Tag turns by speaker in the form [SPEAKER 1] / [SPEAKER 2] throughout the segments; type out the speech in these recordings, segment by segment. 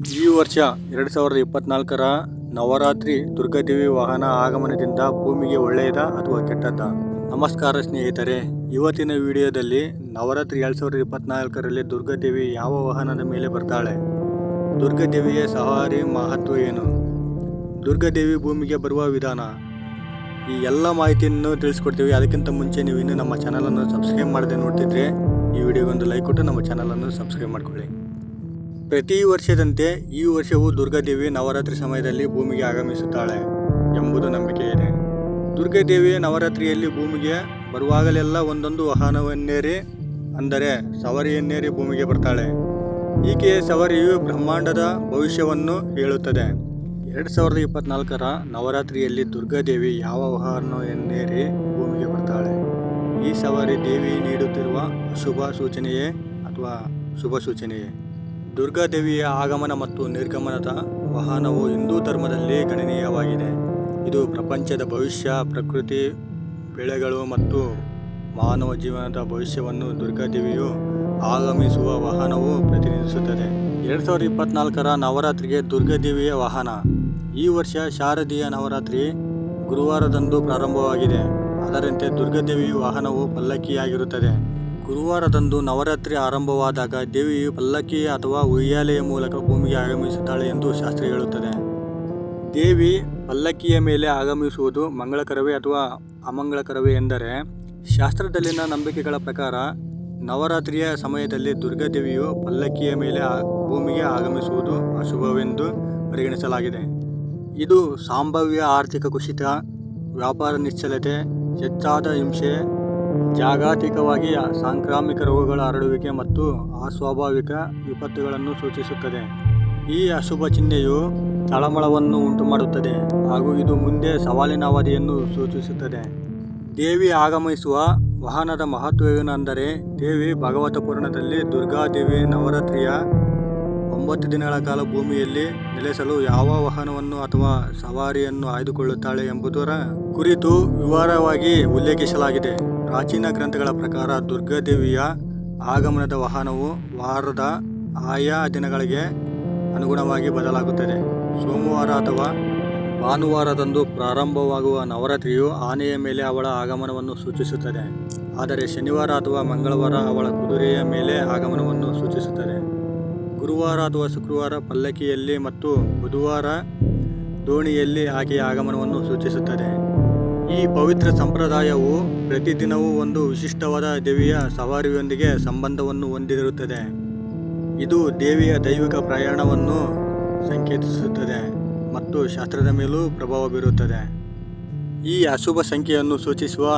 [SPEAKER 1] ಈ ವರ್ಷ ಎರಡು ಸಾವಿರದ ಇಪ್ಪತ್ನಾಲ್ಕರ ನವರಾತ್ರಿ ದುರ್ಗಾದೇವಿ ವಾಹನ ಆಗಮನದಿಂದ ಭೂಮಿಗೆ ಒಳ್ಳೆಯದ ಅಥವಾ ಕೆಟ್ಟದ್ದ? ನಮಸ್ಕಾರ ಸ್ನೇಹಿತರೆ, ಇವತ್ತಿನ ವಿಡಿಯೋದಲ್ಲಿ ನವರಾತ್ರಿ ಎರಡು ಸಾವಿರದ ಇಪ್ಪತ್ನಾಲ್ಕರಲ್ಲಿ ದುರ್ಗಾದೇವಿ ಯಾವ ವಾಹನದ ಮೇಲೆ ಬರ್ತಾಳೆ? ದುರ್ಗಾದೇವಿಯ ಸವಾರಿ ಮಹತ್ವ ಏನು? ದುರ್ಗಾದೇವಿ ಭೂಮಿಗೆ ಬರುವ ವಿಧಾನ? ಈ ಎಲ್ಲ ಮಾಹಿತಿಯನ್ನು ತಿಳಿಸ್ಕೊಡ್ತೀವಿ. ಅದಕ್ಕಿಂತ ಮುಂಚೆ ನೀವು ಇನ್ನೂ ನಮ್ಮ ಚಾನಲನ್ನು ಸಬ್ಸ್ಕ್ರೈಬ್ ಮಾಡದೆ ನೋಡ್ತಿದ್ರೆ ಈ ವಿಡಿಯೋಗೊಂದು ಲೈಕ್ ಕೊಟ್ಟು ನಮ್ಮ ಚಾನಲನ್ನು ಸಬ್ಸ್ಕ್ರೈಬ್ ಮಾಡ್ಕೊಳ್ಳಿ. ಪ್ರತಿ ವರ್ಷದಂತೆ ಈ ವರ್ಷವೂ ದುರ್ಗಾದೇವಿ ನವರಾತ್ರಿ ಸಮಯದಲ್ಲಿ ಭೂಮಿಗೆ ಆಗಮಿಸುತ್ತಾಳೆ ಎಂಬುದು ನಂಬಿಕೆ ಇದೆ. ದುರ್ಗಾದೇವಿ ನವರಾತ್ರಿಯಲ್ಲಿ ಭೂಮಿಗೆ ಬರುವಾಗಲೆಲ್ಲ ಒಂದೊಂದು ವಾಹನವನ್ನೇರಿ, ಅಂದರೆ ಸವರಿಯನ್ನೇರಿ ಭೂಮಿಗೆ ಬರ್ತಾಳೆ. ಈಕೆಯ ಸವರಿಯು ಬ್ರಹ್ಮಾಂಡದ ಭವಿಷ್ಯವನ್ನು ಹೇಳುತ್ತದೆ. ಎರಡು ಸಾವಿರದ ಇಪ್ಪತ್ನಾಲ್ಕರ ನವರಾತ್ರಿಯಲ್ಲಿ ದುರ್ಗಾದೇವಿ ಯಾವ ವಾಹನವನ್ನೇರಿ ಭೂಮಿಗೆ ಬರ್ತಾಳೆ? ಈ ಸವಾರಿ ದೇವಿ ನೀಡುತ್ತಿರುವ ಶುಭ ಸೂಚನೆಯೇ ಅಥವಾ ಶುಭ ಸೂಚನೆಯೇ? ದುರ್ಗಾದೇವಿಯ ಆಗಮನ ಮತ್ತು ನಿರ್ಗಮನದ ವಾಹನವು ಹಿಂದೂ ಧರ್ಮದಲ್ಲಿ ಗಣನೀಯವಾಗಿದೆ. ಇದು ಪ್ರಪಂಚದ ಭವಿಷ್ಯ, ಪ್ರಕೃತಿ, ಬೆಳೆಗಳು ಮತ್ತು ಮಾನವ ಜೀವನದ ಭವಿಷ್ಯವನ್ನು ದುರ್ಗಾದೇವಿಯು ಆಗಮಿಸುವ ವಾಹನವು ಪ್ರತಿನಿಧಿಸುತ್ತದೆ. ಎರಡು ಸಾವಿರದ ಇಪ್ಪತ್ನಾಲ್ಕರ ನವರಾತ್ರಿಗೆ ದುರ್ಗಾದೇವಿಯ ವಾಹನ. ಈ ವರ್ಷ ಶಾರದೀಯ ನವರಾತ್ರಿ ಗುರುವಾರದಂದು ಪ್ರಾರಂಭವಾಗಿದೆ. ಅದರಂತೆ ದುರ್ಗಾದೇವಿಯ ವಾಹನವು ಪಲ್ಲಕ್ಕಿಯಾಗಿರುತ್ತದೆ. ಗುರುವಾರದಂದು ನವರಾತ್ರಿ ಆರಂಭವಾದಾಗ ದೇವಿಯು ಪಲ್ಲಕ್ಕಿ ಅಥವಾ ಉಯ್ಯಾಲೆಯ ಮೂಲಕ ಭೂಮಿಗೆ ಆಗಮಿಸುತ್ತಾಳೆ ಎಂದು ಶಾಸ್ತ್ರ ಹೇಳುತ್ತದೆ. ದೇವಿ ಪಲ್ಲಕ್ಕಿಯ ಮೇಲೆ ಆಗಮಿಸುವುದು ಮಂಗಳಕರವೇ ಅಥವಾ ಅಮಂಗಳಕರವೇ ಎಂದರೆ, ಶಾಸ್ತ್ರದಲ್ಲಿನ ನಂಬಿಕೆಗಳ ಪ್ರಕಾರ ನವರಾತ್ರಿಯ ಸಮಯದಲ್ಲಿ ದುರ್ಗಾದೇವಿಯು ಪಲ್ಲಕ್ಕಿಯ ಮೇಲೆ ಭೂಮಿಗೆ ಆಗಮಿಸುವುದು ಅಶುಭವೆಂದು ಪರಿಗಣಿಸಲಾಗಿದೆ. ಇದು ಸಂಭಾವ್ಯ ಆರ್ಥಿಕ ಕುಸಿತ, ವ್ಯಾಪಾರ ನಿಶ್ಚಲತೆ, ಹೆಚ್ಚಾದ ಹಿಂಸೆ ಜಾಗತಿಕವಾಗಿ ಸಾಂಕ್ರಾಮಿಕ ರೋಗಗಳ ಹರಡುವಿಕೆ ಮತ್ತು ಅಸ್ವಾಭಾವಿಕ ವಿಪತ್ತುಗಳನ್ನು ಸೂಚಿಸುತ್ತದೆ. ಈ ಅಶುಭ ಚಿಹ್ನೆಯು ತಳಮಳವನ್ನು ಉಂಟುಮಾಡುತ್ತದೆ ಹಾಗೂ ಇದು ಮುಂದೆ ಸವಾಲಿನ ಅವಧಿಯನ್ನು ಸೂಚಿಸುತ್ತದೆ. ದೇವಿ ಆಗಮಿಸುವ ವಾಹನದ ಮಹತ್ವವೇನೆಂದರೆ ದೇವಿ ಭಗವತ ಪುರಾಣದಲ್ಲಿ ದುರ್ಗಾದೇವಿ ನವರಾತ್ರಿಯ ಒಂಬತ್ತು ದಿನಗಳ ಕಾಲ ಭೂಮಿಯಲ್ಲಿ ನೆಲೆಸಲು ಯಾವ ವಾಹನವನ್ನು ಅಥವಾ ಸವಾರಿಯನ್ನು ಆಯ್ದುಕೊಳ್ಳುತ್ತಾಳೆ ಎಂಬುದರ ಕುರಿತು ವಿವರವಾಗಿ ಉಲ್ಲೇಖಿಸಲಾಗಿದೆ. ಪ್ರಾಚೀನ ಗ್ರಂಥಗಳ ಪ್ರಕಾರ ದುರ್ಗಾದೇವಿಯ ಆಗಮನದ ವಾಹನವು ವಾರದ ಆಯಾ ದಿನಗಳಿಗೆ ಅನುಗುಣವಾಗಿ ಬದಲಾಗುತ್ತದೆ. ಸೋಮವಾರ ಅಥವಾ ಭಾನುವಾರದಂದು ಪ್ರಾರಂಭವಾಗುವ ನವರಾತ್ರಿಯು ಆನೆಯ ಮೇಲೆ ಅವಳ ಆಗಮನವನ್ನು ಸೂಚಿಸುತ್ತದೆ. ಆದರೆ ಶನಿವಾರ ಅಥವಾ ಮಂಗಳವಾರ ಅವಳ ಕುದುರೆಯ ಮೇಲೆ ಆಗಮನವನ್ನು ಸೂಚಿಸುತ್ತದೆ. ಗುರುವಾರ ಅಥವಾ ಶುಕ್ರವಾರ ಪಲ್ಲಕ್ಕಿಯಲ್ಲಿ ಮತ್ತು ಬುಧವಾರ ದೋಣಿಯಲ್ಲಿ ಆಕೆಯ ಆಗಮನವನ್ನು ಸೂಚಿಸುತ್ತದೆ. ಈ ಪವಿತ್ರ ಸಂಪ್ರದಾಯವು ಪ್ರತಿದಿನವೂ ಒಂದು ವಿಶಿಷ್ಟವಾದ ದೇವಿಯ ಸವಾರಿಯೊಂದಿಗೆ ಸಂಬಂಧವನ್ನು ಹೊಂದಿರುತ್ತದೆ. ಇದು ದೇವಿಯ ದೈವಿಕ ಪ್ರಯಾಣವನ್ನು ಸಂಕೇತಿಸುತ್ತದೆ ಮತ್ತು ಶಾಸ್ತ್ರದ ಮೇಲೂ ಪ್ರಭಾವ ಬೀರುತ್ತದೆ. ಈ ಅಶುಭ ಸಂಖ್ಯೆಯನ್ನು ಸೂಚಿಸುವ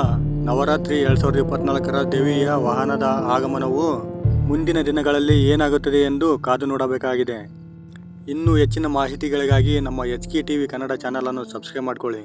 [SPEAKER 1] ನವರಾತ್ರಿ ಎರಡು ಸಾವಿರದ ಇಪ್ಪತ್ನಾಲ್ಕರ ದೇವಿಯ ವಾಹನದ ಆಗಮನವು ಮುಂದಿನ ದಿನಗಳಲ್ಲಿ ಏನಾಗುತ್ತದೆ ಎಂದು ಕಾದು ನೋಡಬೇಕಾಗಿದೆ. ಇನ್ನೂ ಹೆಚ್ಚಿನ ಮಾಹಿತಿಗಳಿಗಾಗಿ ನಮ್ಮ H K T V Kannada ಚಾನಲನ್ನು ಸಬ್ಸ್ಕ್ರೈಬ್ ಮಾಡಿಕೊಳ್ಳಿ.